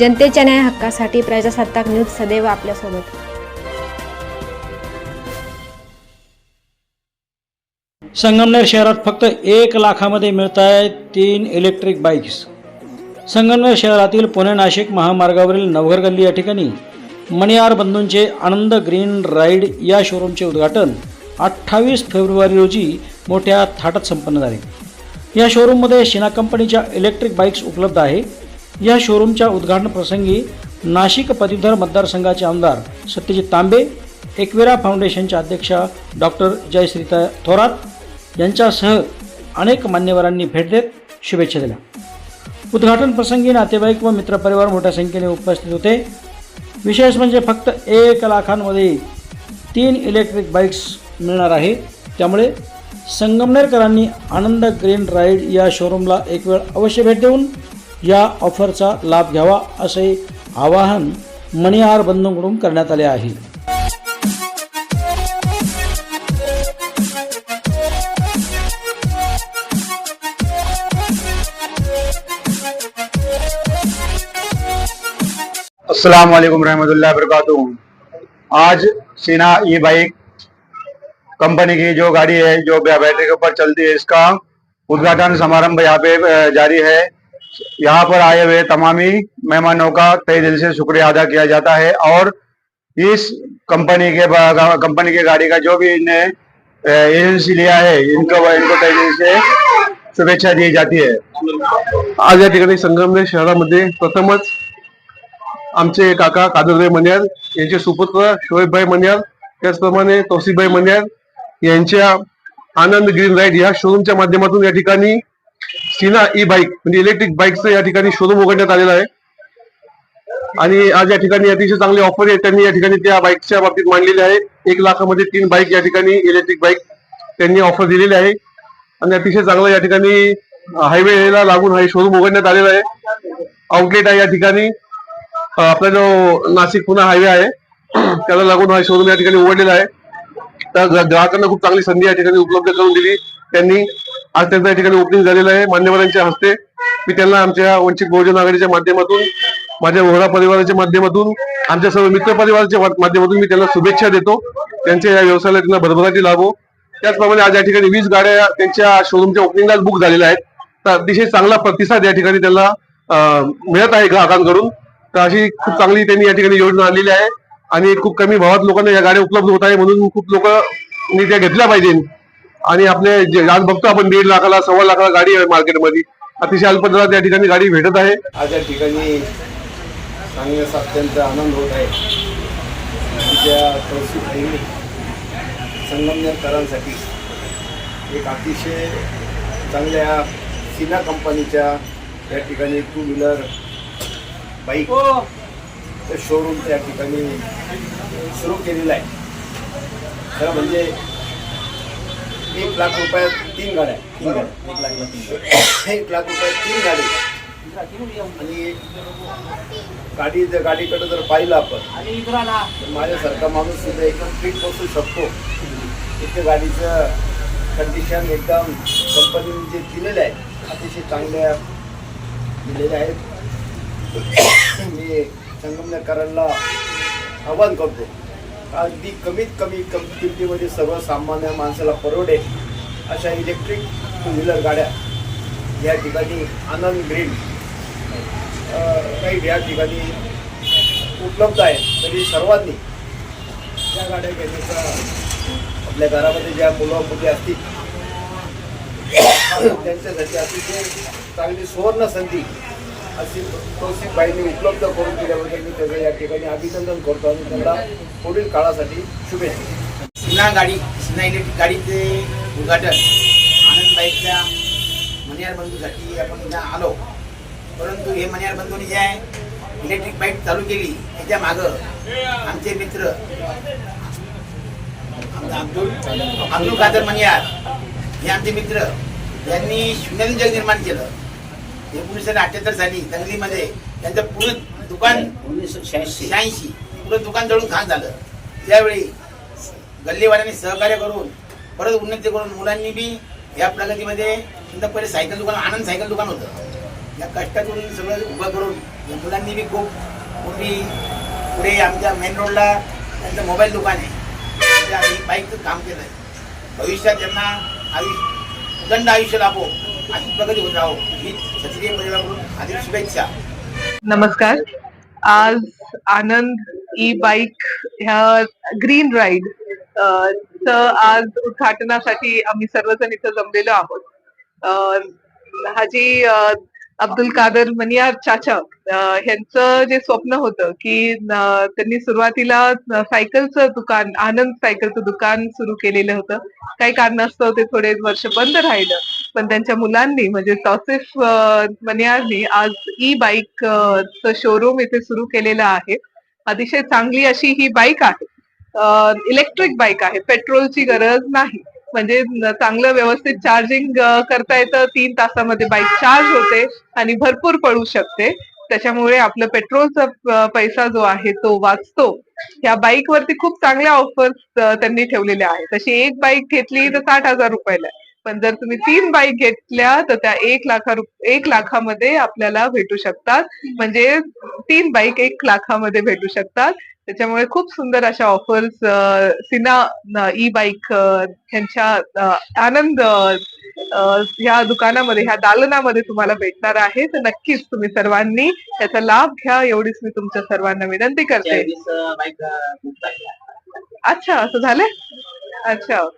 जनतेच्या न्याय हक्कासाठी प्रजासत्ताक न्यूज सदैव आपल्यासोबत. संगमनेर शहरात फक्त एक लाखामध्ये मिळत आहेत तीन इलेक्ट्रिक बाईक्स संगमनेर शहरातील पुणे नाशिक महामार्गावरील नवघर गल्ली या ठिकाणी मणियार बंधूंचे आनंद ग्रीन राईड या शोरूमचे उद्घाटन अठ्ठावीस फेब्रुवारी रोजी मोठ्या थाटात संपन्न झाले. या शोरूममध्ये शिना कंपनीच्या इलेक्ट्रिक बाईक्स उपलब्ध आहे. या शोरूमच्या उद्घाटन प्रसंगी नाशिक पदवीधर मतदारसंघाचे आमदार सत्यजित तांबे एकवेरा फाउंडेशनच्या अध्यक्षा डॉक्टर जयश्रीता थोरात यांच्यासह अनेक मान्यवरांनी भेट देत शुभेच्छा दिल्या. उद्घाटन प्रसंगी नातेवाईक व मित्रपरिवार मोठ्या संख्येने उपस्थित होते. विशेष म्हणजे फक्त एक लाखांमध्ये तीन इलेक्ट्रिक बाईक्स मिळणार आहे त्यामुळे संगमनेरकरांनी आनंद ग्रीन राईड या शोरूमला एक वेळ अवश्य भेट देऊन या ऑफरचा लाभ घ्यावा असे आवाहन मणिहार बंधूंकडून करण्यात आले आहे. अस्सलाम वालेकुम रहमतुल्लाह आज सीना ई बाइक कंपनी की जो गाड़ी है, जो बैटरी के ऊपर चलती है, इसका उद्घाटन समारंभ यहाँ पे जारी है। यहाँ पर आए हुए तमामी मेहमानों का तय दिल से शुक्रिया अदा किया जाता है और इस कंपनी के कंपनी के गाड़ी का जो भी इन्हें एजेंसी लिया है इनको इनको तय दिल से शुभेच्छा दी जाती है। आज या ठिकाणी संगमनेर शहरामध्ये प्रथमच आमचे काका कादरभाई मन्यार यांचे सुपुत्र शोएबभाई मन्यार त्याचप्रमाणे तौसिफभाई मन्यार यांच्या आनंद ग्रीन राईड या शोरूमच्या माध्यमातून या ठिकाणी सीना ई बाईक म्हणजे इलेक्ट्रिक बाईकचं या ठिकाणी शोरूम उघडण्यात आलेलं आहे. आणि आज या ठिकाणी अतिशय चांगली ऑफर आहे. त्यांनी या ठिकाणी त्या बाईकच्या बाबतीत मांडलेली आहे. एक लाखामध्ये तीन बाईक या ठिकाणी इलेक्ट्रिक बाईक त्यांनी ऑफर दिलेली आहे. आणि अतिशय चांगलं या ठिकाणी हायवेला लागून हा शोरूम उघडण्यात आलेला आहे. आउटलेट आहे या ठिकाणी. आपला जो नाशिक पुणे हायवे आहे त्याला लागून हा शोरूम या ठिकाणी उघडलेला आहे. तर ग्राहकांना खूप चांगली संधी या ठिकाणी उपलब्ध करून दिली त्यांनी. आज त्यांचं या ठिकाणी ओपनिंग झालेलं आहे. मान्यवरांच्या हस्ते मी त्यांना आमच्या वंचित बहुजन आघाडीच्या माध्यमातून माझ्या वोहरा परिवाराच्या माध्यमातून आमच्या सर्व मित्र परिवाराच्या माध्यमातून मी त्यांना शुभेच्छा देतो. त्यांच्या या व्यवसायाला त्यांना भरभराटी लाभो. त्याचप्रमाणे आज या ठिकाणी वीस गाड्या त्यांच्या शोरूमच्या ओपनिंगलाच बुक झालेल्या आहेत. तर अतिशय चांगला प्रतिसाद या ठिकाणी त्यांना मिळत आहे ग्राहकांकडून तर अशी खूप चांगली त्यांनी या ठिकाणी योजना आणलेली आहे. आणि खूप कमी भावात लोकांना या गाड्या उपलब्ध होत आहे म्हणून खूप लोक त्या घेतल्या पाहिजे आणि आपले जे आज बघतो आपण दीड लाखाला सव्वा लाखाला गाडी आहे मार्केटमध्ये. अतिशय अल्प दरात या ठिकाणी गाडी भेटत आहे. आज या ठिकाणी सांगण्यास अत्यंत आनंद होत आहे. आमच्या संगमनेरकरांसाठी एक अतिशय चांगल्या सिना कंपनीच्या या ठिकाणी टू व्हीलर बाईक शोरूम त्या ठिकाणी सुरू केलेलं आहे. खरं म्हणजे एक लाख रुपयात तीन गाड्या तीन गाड्या. एक लाखला तीन गाड्या. एक लाख रुपयात तीन गाडी. आणि गाडी जर गाडीकडे जर पाहिलं आपण तर माझ्यासारखा माणूस सुद्धा एकदम फिट बसू शकतो. इथे गाडीचं कंडिशन एकदम कंपनीने जे दिलेलं आहे अतिशय चांगल्या दिलेल्या आहेत. मी संगमनेरकरांना आवाहन करतो. अगदी कमीत कमी कमी किमतीमध्ये सर्वसामान्य माणसाला परवडेल अशा इलेक्ट्रिक टू व्हीलर गाड्या या ठिकाणी आनंद ग्रीन काही या ठिकाणी उपलब्ध आहे तरी सर्वांनी या गाड्या घेण्याचा आपल्या घरामध्ये ज्या मुलामुली असतील त्यांच्यासाठी अतिशय चांगली सुवर्ण संधी अशी कौशिकबाईंनी उपलब्ध करून दिल्याबद्दल मी त्याचं या ठिकाणी अभिनंदन करतो आणि त्यांना पुढील काळासाठी शुभेच्छा सिन्हा गाडी सिन्हा इलेक्ट्रिक गाडीचे उद्घाटन आनंद बाईकच्या मनियार बंधूसाठी आपण इथं आलो. परंतु हे मनियार बंधूंनी जे आहे इलेक्ट्रिक बाईक चालू केली त्याच्या मागं आमचे मित्र अब्दुल अब्दुल कादर मनियार हे आमचे मित्र यांनी शून्यातून जग निर्माण केलं. एकोणीसशे अठ्ठ्याहत्तर साली दंगलीमध्ये त्यांचं पूर्ण दुकान एकोणीसशे शहाऐंशी. पुरं दुकान जळून खाक झालं. त्यावेळी गल्लीवाल्यांनी सहकार्य करून परत उन्नती करून मुलांनी बी या प्रगतीमध्ये नंतर पहिले सायकल दुकान आनंद सायकल दुकान होतं. या कष्टातून सगळं उभं करून या मुलांनी बी खूप मोठी पुढे आमच्या मेन रोडला त्यांचं मोबाईल दुकान आहे. आम्ही बाईकचं काम केलं आहे भविष्यात त्यांना आयुष्य उदंड आयुष्य लाभो अधिक प्रगती होत राहो ही क्षत्रिय परिवाराकडून अधिक शुभेच्छा नमस्कार. आज आनंद ई बाईक ह्या ग्रीन राईड च आज उद्घाटनासाठी आम्ही सर्वजण इथं जमलेलो आहोत. हाजी अब्दुल कादर मनियार चाचा यांचं ह्यांचं जे स्वप्न होतं की त्यांनी सुरुवातीला सायकलचं दुकान आनंद सायकलचं दुकान सुरू केलेलं होतं. काही कारणास्तव ते थोडे वर्ष बंद राहिलं. पण त्यांच्या मुलांनी म्हणजे तौसिफ मनियारनी आज ई बाईक शोरूम इथे सुरू केलेलं आहे. अतिशय चांगली अशी ही बाईक आहे. इलेक्ट्रिक बाईक आहे. पेट्रोलची गरज नाही. म्हणजे चांगलं व्यवस्थित चार्जिंग करता येतं. तीन तासामध्ये बाईक चार्ज होते आणि भरपूर पळू शकते. त्याच्यामुळे आपलं पेट्रोलचा पैसा जो आहे तो वाचतो. या बाईक वरती खूप चांगल्या ऑफर्स त्यांनी ठेवलेल्या आहेत. तशी एक बाईक घेतली तर साठ हजार रुपयाला आहे. पण जर तुम्ही तीन बाईक घेतल्या तर त्या एक लाखा एक लाखामध्ये आपल्याला भेटू शकतात. म्हणजे तीन बाईक एक लाखामध्ये भेटू शकतात. त्याच्यामुळे खूप सुंदर अशा ऑफर्स सिना ई बाईक ह्यांच्या अ, आनंद ह्या दुकानामध्ये ह्या दालनामध्ये तुम्हाला भेटणार आहे. तर नक्कीच तुम्ही सर्वांनी त्याचा लाभ घ्या. एवढीच मी तुमच्या सर्वांना विनंती करते. अच्छा असं झालंय? अच्छा.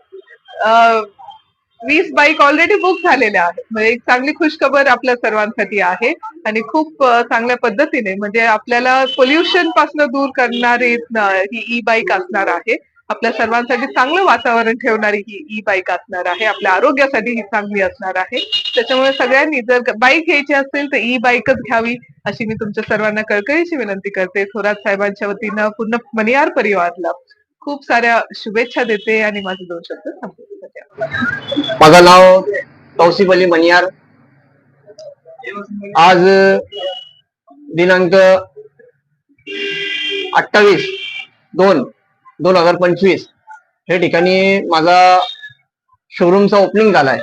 वीस बाईक ऑलरेडी बुक झालेल्या आहेत. म्हणजे एक चांगली खुशखबर आपल्या सर्वांसाठी आहे आणि खूप चांगल्या पद्धतीने म्हणजे आपल्याला पोल्युशनपासून दूर करणारी ही ई बाईक असणार आहे. आपल्या सर्वांसाठी चांगलं वातावरण ठेवणारी ही ई बाईक असणार आहे. आपल्या आरोग्यासाठी ही चांगली असणार आहे. त्याच्यामुळे सगळ्यांनी जर बाईक घ्यायची असेल तर ई बाईकच घ्यावी अशी मी तुमच्या सर्वांना कळकळीची विनंती करते. थोरात साहेबांच्या वतीनं पूर्ण मनियार परिवारला खूप साऱ्या शुभेच्छा देते आणि माझे दोन शब्द थांबवते माझं नाव तौसिफ अली मनियार. आज दिनांक अठ्ठावीस दोन दोन हजार पंचवीस हे ठिकाणी माझा शोरूमचा ओपनिंग झालाय.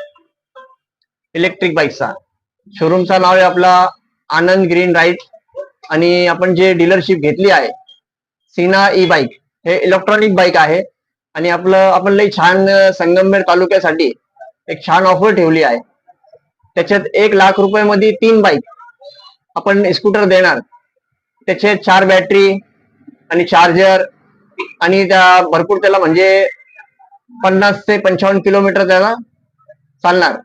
इलेक्ट्रिक बाईकचा शोरूमचा नाव आहे आपला आनंद ग्रीन राईट आणि आपण जे डीलरशिप घेतली आहे सीना ई बाईक हे इलेक्ट्रॉनिक बाईक आहे. आणि आपलं आपण लई छान अं, संगमनेर तालुक्यासाठी एक छान ऑफर ठेवली आहे. त्याच्यात एक लाख रुपये मध्ये तीन बाईक आपण स्कूटर देणार. त्याचे चार बॅटरी आणि चार्जर आणि त्या भरपूर त्याला म्हणजे पन्नास ते पंचावन्न किलोमीटर त्याला चालणार.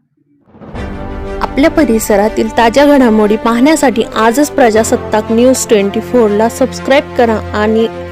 आपल्या परिसरातील ताज्या घडामोडी पाहण्यासाठी आजच प्रजासत्ताक न्यूज ट्वेंटी फोरला सबस्क्राईब करा आणि